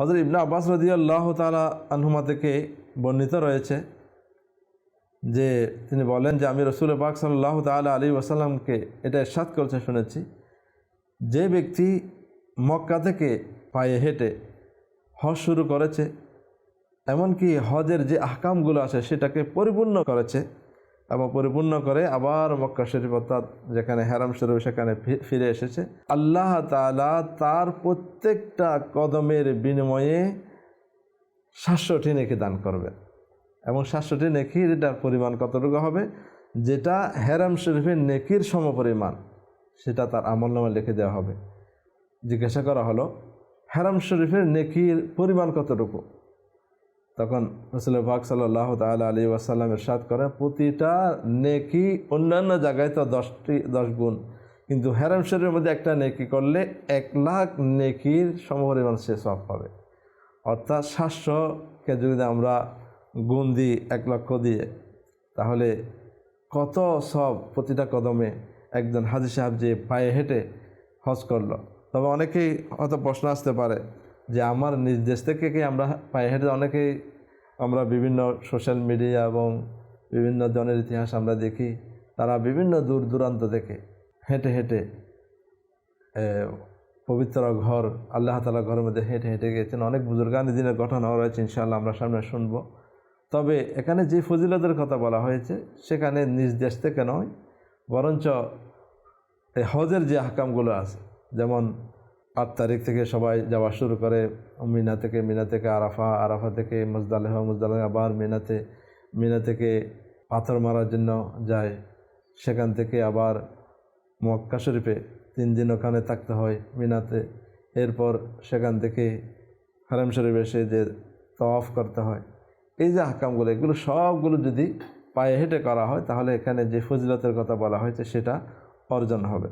হজরত ইবনা আব্বাস রদিয়াল্লাহ তালা আনহুমা থেকে বর্ণিত রয়েছে যে তিনি বলেন যে, আমি রসুল পাক সাল্লাহ তালা আলী ওয়াসাল্লামকে এটা এরশাদ করছে, শুনেছি। যে ব্যক্তি মক্কা থেকে পায়ে হেঁটে হজ শুরু করেছে, এমনকি হজের যে আহকামগুলো আছে, সেটাকে পরিপূর্ণ করেছে এবং পরিপূর্ণ করে আবার মক্কা শরীফ অর্থাৎ যেখানে হেরাম শরীফ সেখানে ফিরে এসেছে। আল্লাহ তালা তার প্রত্যেকটা কদমের বিনিময়ে সাতশোটি নেকি দান করবে এবং সাতশোটি নেকির এটার পরিমাণ কতটুকু হবে? যেটা হেরাম শরীফের নেকির সমপরিমাণ, সেটা তার আমল নামে লিখে দেওয়া হবে। জিজ্ঞাসা করা হলো, হেরাম শরীফের নেকির পরিমাণ কতটুকু? তখন রসুল পাক সাল্লাহ তাল আলী ওয়াসাল্লাম এরশাদ করেন প্রতিটা নেকি অন্যান্য জায়গায় তো দশটি, দশ গুণ। কিন্তু হেরাম শরীফের মধ্যে একটা নেকি করলে এক লাখ নেকির সমপরিমাণ সে সব পাবে। অর্থাৎ সাতশোকে যদি আমরা গুণ দিই, এক লক্ষ দিয়ে, তাহলে কত সব প্রতিটা কদমে একজন হাজি সাহেব যে পায়ে হেঁটে হজ করল? তবে অনেকেই হয়তো প্রশ্ন আসতে পারে যে আমার নিজ দেশ থেকে কি আমরা পায়ে হেঁটে অনেকেই আমরা বিভিন্ন সোশ্যাল মিডিয়া এবং বিভিন্ন জনের ইতিহাস আমরা দেখি, তারা বিভিন্ন দূর দূরান্ত থেকে হেঁটে হেঁটে পবিত্র ঘর, আল্লাহ তালা ঘরের মধ্যে হেঁটে হেঁটে গিয়েছেন। অনেক বুজুর্গানি দিনের ঘটনা রয়েছে, ইনশাআল্লাহ আমরা সামনে শুনব। তবে এখানে যে ফজিলতের কথা বলা হয়েছে, সেখানে নিজ দেশ থেকে নয়, বরঞ্চ এই হজের যে হাকামগুলো আছে, যেমন আট তারিখ থেকে সবাই যাওয়া শুরু করে। মিনা থেকে মিনা থেকে আরাফা আরাফা থেকে মুজদালেহ মুজদালেহ আবার মিনাতে, মিনা থেকে পাথর মারার জন্য যায়। সেখান থেকে আবার মক্কা শরীফে তিন দিন ওখানে থাকতে হয় মিনাতে। এরপর সেখান থেকে হারাম শরীফ এসে যে তওয়াফ করতে হয়। এই যে হাকামগুলো এগুলো সবগুলো যদি পায়ে হেঁটে করা হয়, তাহলে এখানে যে ফজিলতের কথা বলা হয়েছে, সেটা অর্জন হবে।